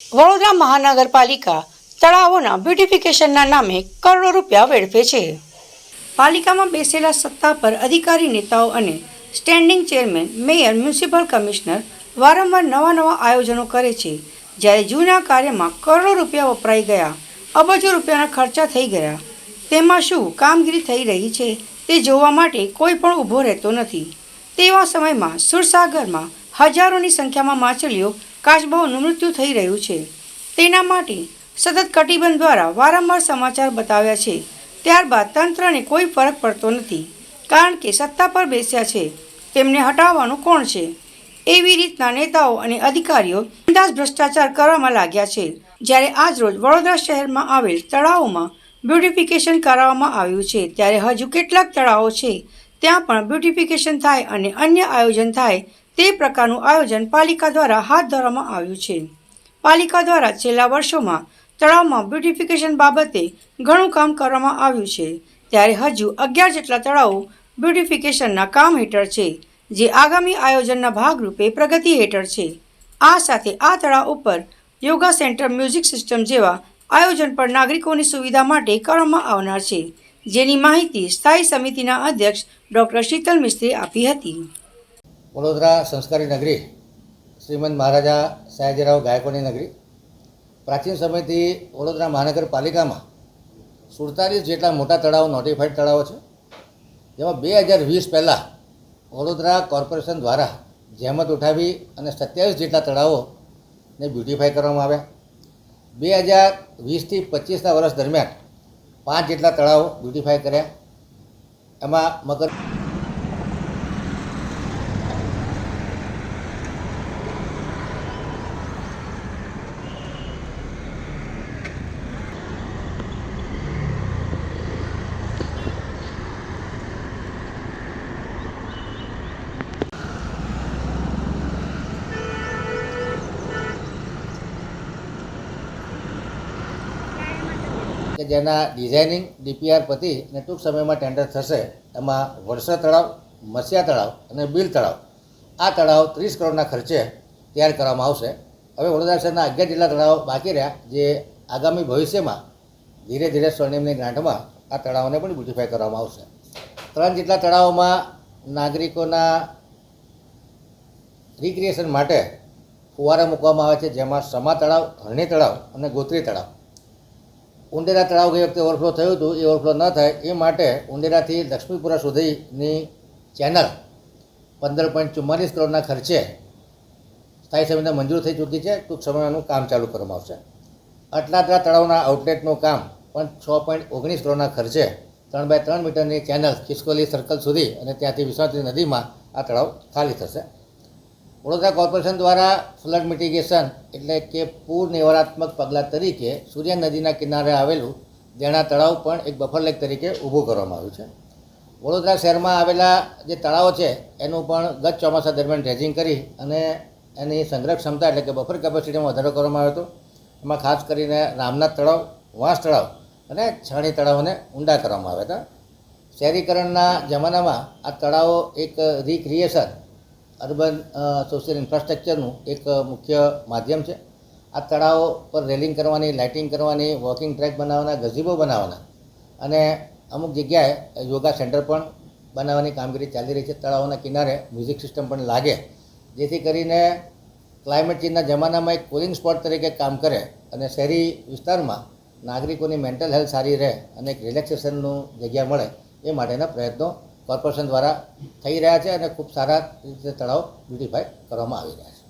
વડોદરા મહાનગરપાલિકા તળાવોના બ્યુટિફિકેશનના નામે કરોડો રૂપિયા વેડફે છે. પાલિકામાં બેસેલા સત્તા પર અધિકારી, નેતાઓ અને standing chairman, mayor, municipal commissioner વારંવાર નવા નવા આયોજનો કરે છે. જ્યારે જૂના કાર્યમાં કરોડો રૂપિયા વપરાઈ ગયા, અબજો રૂપિયાના ખર્ચા થઈ ગયા. તેમાં શું કામગીરી થઈ રહી છે તે જોવા માટે કોઈ પણ ઊભો રહેતો નથી. તેવા સમયમાં સુરસાગરમાં હજારોની સંખ્યામાં માછલીઓ કાચબાઓનું મૃત્યુ થઈ રહ્યું છે. તેના માટે સતત કટિબંધ દ્વારા વારંવાર સમાચાર બતાવ્યા છે. ત્યારબાદ તંત્રને કોઈ ફરક પડતો નથી, કારણ કે સત્તા પર બેસ્યા છે. તેમને હટાવવાનું કોણ છે? એવી રીતના નેતાઓ અને અધિકારીઓ અંદાજ ભ્રષ્ટાચાર કરવામાં લાગ્યા છે. જ્યારે આજરોજ વડોદરા શહેરમાં આવેલ તળાવોમાં બ્યુટિફિકેશન કરાવવામાં આવ્યું છે, ત્યારે હજુ કેટલાક તળાવો છે. ત્યાં પણ બ્યુટિફિકેશન થાય અને અન્ય આયોજન થાય તે પ્રકારનું આયોજન પાલિકા દ્વારા હાથ ધરવામાં આવ્યું છે. પાલિકા દ્વારા છેલ્લા વર્ષોમાં તળાવમાં બ્યુટિફિકેશન બાબતે ઘણું કામ કરવામાં આવ્યું છે. ત્યારે હજુ અગિયાર જેટલા તળાવો બ્યુટિફિકેશનના કામ હેઠળ છે, જે આગામી આયોજનના ભાગરૂપે પ્રગતિ હેઠળ છે. આ સાથે આ તળાવ ઉપર યોગા સેન્ટર મ્યુઝિક સિસ્ટમ જેવા આયોજન પર નાગરિકોની સુવિધા માટે કરવામાં આવનાર છે, જેની માહિતી સ્થાયી સમિતિના અધ્યક્ષ ડૉક્ટર શીતલ મિસ્ત્રીએ આપી હતી. વડોદરા સંસ્કારી નગરી, શ્રીમંત મહારાજા સયાજીરાવ ગાયકવાડની નગરી. પ્રાચીન સમયથી વડોદરા મહાનગરપાલિકામાં સુડતાલીસ જેટલા મોટા તળાવો નોટિફાઈડ તળાવો છે. જેમાં બે હજાર વીસ પહેલાં વડોદરા કોર્પોરેશન દ્વારા જહેમત ઉઠાવી અને સત્યાવીસ જેટલા તળાવોને બ્યુટિફાઈ કરવામાં આવ્યા. બે હજાર વીસથી પચીસના વર્ષ દરમિયાન પાંચ જેટલા તળાવો બ્યુટિફાઈ કર્યા. એમાં મકર કે જેના ડિઝાઇનિંગ ડીપીઆર પતી અને ટૂંક સમયમાં ટેન્ડર થશે, એમાં વરસા તળાવ, મસિયા તળાવ અને બિલ તળાવ. આ તળાવ ત્રીસ કરોડના ખર્ચે તૈયાર કરવામાં આવશે. હવે વડોદરા શહેરના અગિયાર જેટલા તળાવ બાકી રહ્યા, જે આગામી ભવિષ્યમાં ધીરે ધીરે સ્વર્ણિમની ગ્રાન્ટમાં આ તળાવોને પણ બ્યુટિફાય કરવામાં આવશે. ત્રણ જેટલા તળાવોમાં નાગરિકોના રિક્રિએશન માટે ફુવારા મૂકવામાં આવે છે, જેમાં સમા તળાવ, હરણી તળાવ અને ગોત્રી તળાવ. ઉંડેરા તળાવ ગઈ વખતે ઓવરફ્લો થયું હતું, એ ઓવરફ્લો ન થાય, એ માટે ઉંડેરાથી લક્ષ્મીપુરા સુધીની ચેનલ પંદર પોઈન્ટ ચુમ્માલીસ કરોડના ખર્ચે સ્થાયી સમિતિને મંજૂર થઈ ચૂકી છે. ટૂંક સમયનું કામ ચાલુ કરવામાં આવશે. અટલાદરા તળાવના આઉટલેટનું કામ પણ છ પોઈન્ટ ઓગણીસ કરોડના ખર્ચે ત્રણ બાય ત્રણ મીટરની ચેનલ ખિસકોલી સર્કલ સુધી અને ત્યાંથી વિશ્વાસની નદીમાં આ તળાવ ખાલી થશે. વડોદરા કોર્પોરેશન દ્વારા ફ્લડ મિટિગેશન એટલે કે પૂર નિવારાત્મક પગલાં તરીકે સૂર્ય નદીના કિનારે આવેલું દેણા તળાવ પણ એક બફર લેક તરીકે ઊભું કરવામાં આવ્યું છે. વડોદરા શહેરમાં આવેલા જે તળાવો છે, એનું પણ ગત ચોમાસા દરમિયાન ડ્રેજિંગ કરી અને એની સંગ્રહ ક્ષમતા એટલે કે બફર કેપેસિટીમાં વધારો કરવામાં આવ્યો હતો. એમાં ખાસ કરીને રામનાથ તળાવ, વાંસ તળાવ અને છાણી તળાવોને ઊંડા કરવામાં આવ્યા હતા. શહેરીકરણના જમાનામાં આ તળાવો એક રિક્રિએશન અર્બન સોશિયલ ઇન્ફ્રાસ્ટ્રક્ચરનું એક મુખ્ય માધ્યમ છે. આ તળાવો પર રેલિંગ કરવાની, લાઇટિંગ કરવાની, વોકિંગ ટ્રેક બનાવવાના ગઝીબો બનાવવાના અને અમુક જગ્યાએ યોગા સેન્ટર પણ બનાવવાની કામગીરી ચાલી રહી છે. તળાવોના કિનારે મ્યુઝિક સિસ્ટમ પણ લાગે, જેથી કરીને ક્લાઇમેટ ચેન્જના જમાનામાં એક કુલિંગ સ્પોટ તરીકે કામ કરે અને શહેરી વિસ્તારમાં નાગરિકોની મેન્ટલ હેલ્થ સારી રહે અને એક રિલેક્સેશનનું જગ્યા મળે એ માટેના પ્રયત્નો કોર્પોરેશન દ્વારા થઈ રહ્યા છે અને ખૂબ સારા રીતે તળાવ બ્યુટીફાય કરવામાં આવી રહ્યા છે.